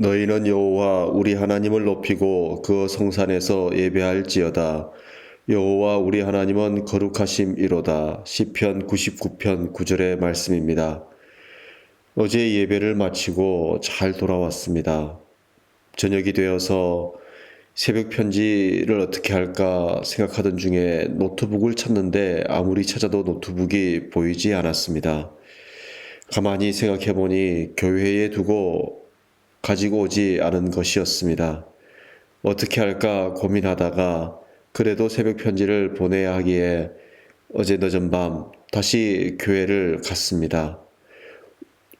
너희는 여호와 우리 하나님을 높이고 그 성산에서 예배할지어다. 여호와 우리 하나님은 거룩하심이로다. 시편 99편 9절의 말씀입니다. 어제 예배를 마치고 잘 돌아왔습니다. 저녁이 되어서 새벽 편지를 어떻게 할까 생각하던 중에 노트북을 찾는데 아무리 찾아도 노트북이 보이지 않았습니다. 가만히 생각해 보니 교회에 두고 가지고 오지 않은 것이었습니다. 어떻게 할까 고민하다가 그래도 새벽 편지를 보내야 하기에 어제 늦은 밤 다시 교회를 갔습니다.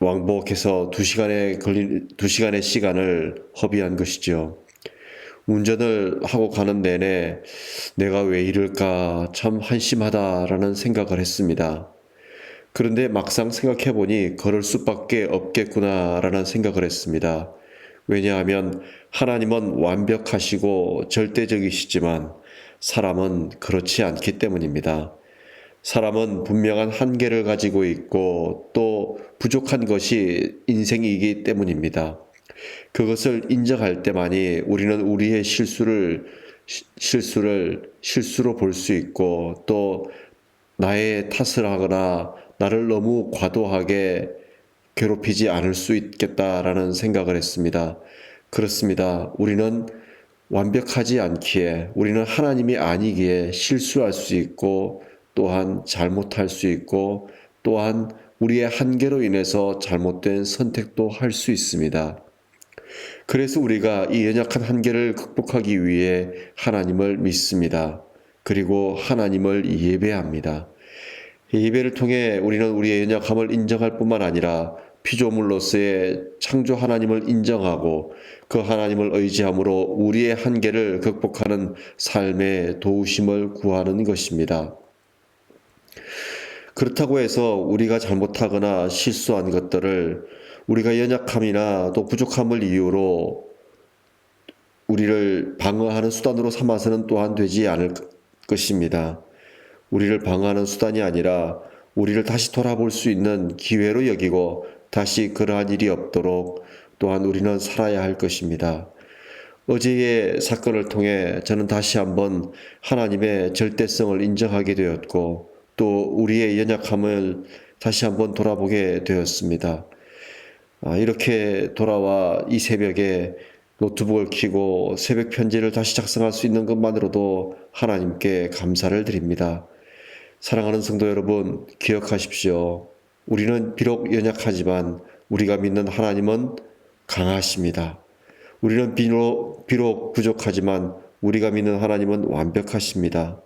왕복해서 두 시간에 걸린 두 시간의 시간을 허비한 것이죠. 운전을 하고 가는 내내 내가 왜 이럴까 참 한심하다라는 생각을 했습니다. 그런데 막상 생각해 보니 걸을 수밖에 없겠구나라는 생각을 했습니다. 왜냐하면 하나님은 완벽하시고 절대적이시지만 사람은 그렇지 않기 때문입니다. 사람은 분명한 한계를 가지고 있고 또 부족한 것이 인생이기 때문입니다. 그것을 인정할 때만이 우리는 우리의 실수를 실수를 실수로 볼 수 있고 또 나의 탓을 하거나 나를 너무 과도하게 괴롭히지 않을 수 있겠다라는 생각을 했습니다. 그렇습니다. 우리는 완벽하지 않기에 우리는 하나님이 아니기에 실수할 수 있고 또한 잘못할 수 있고 또한 우리의 한계로 인해서 잘못된 선택도 할 수 있습니다. 그래서 우리가 이 연약한 한계를 극복하기 위해 하나님을 믿습니다. 그리고 하나님을 예배합니다. 예배를 통해 우리는 우리의 연약함을 인정할 뿐만 아니라 피조물로서의 창조 하나님을 인정하고 그 하나님을 의지함으로 우리의 한계를 극복하는 삶의 도우심을 구하는 것입니다. 그렇다고 해서 우리가 잘못하거나 실수한 것들을 우리가 연약함이나 또 부족함을 이유로 우리를 방어하는 수단으로 삼아서는 또한 되지 않을 것입니다. 우리를 방어하는 수단이 아니라 우리를 다시 돌아볼 수 있는 기회로 여기고 다시 그러한 일이 없도록 또한 우리는 살아야 할 것입니다. 어제의 사건을 통해 저는 다시 한번 하나님의 절대성을 인정하게 되었고 또 우리의 연약함을 다시 한번 돌아보게 되었습니다. 아, 이렇게 돌아와 이 새벽에 노트북을 켜고 새벽 편지를 다시 작성할 수 있는 것만으로도 하나님께 감사를 드립니다. 사랑하는 성도 여러분, 기억하십시오. 우리는 비록 연약하지만 우리가 믿는 하나님은 강하십니다. 우리는 비록, 부족하지만 우리가 믿는 하나님은 완벽하십니다.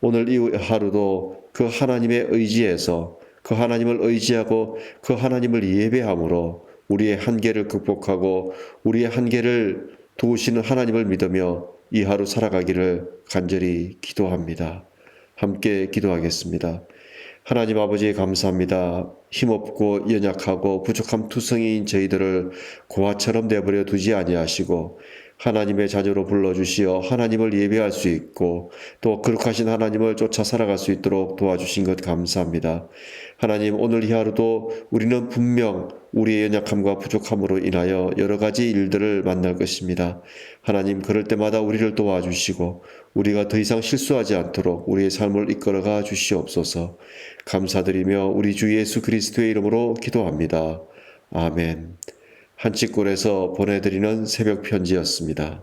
오늘 이 하루도 그 하나님의 의지에서 그 하나님을 의지하고 그 하나님을 예배함으로 우리의 한계를 극복하고 우리의 한계를 도우시는 하나님을 믿으며 이 하루 살아가기를 간절히 기도합니다. 함께 기도하겠습니다. 하나님 아버지 감사합니다. 힘없고 연약하고 부족함 투성이인 저희들을 고아처럼 내버려 두지 아니하시고 하나님의 자녀로 불러주시어 하나님을 예배할 수 있고 또 거룩하신 하나님을 쫓아 살아갈 수 있도록 도와주신 것 감사합니다. 하나님 오늘 이 하루도 우리는 분명 우리의 연약함과 부족함으로 인하여 여러 가지 일들을 만날 것입니다. 하나님 그럴 때마다 우리를 도와주시고 우리가 더 이상 실수하지 않도록 우리의 삶을 이끌어가 주시옵소서. 감사드리며 우리 주 예수 그리스도의 이름으로 기도합니다. 아멘. 한치골에서 보내드리는 새벽 편지였습니다.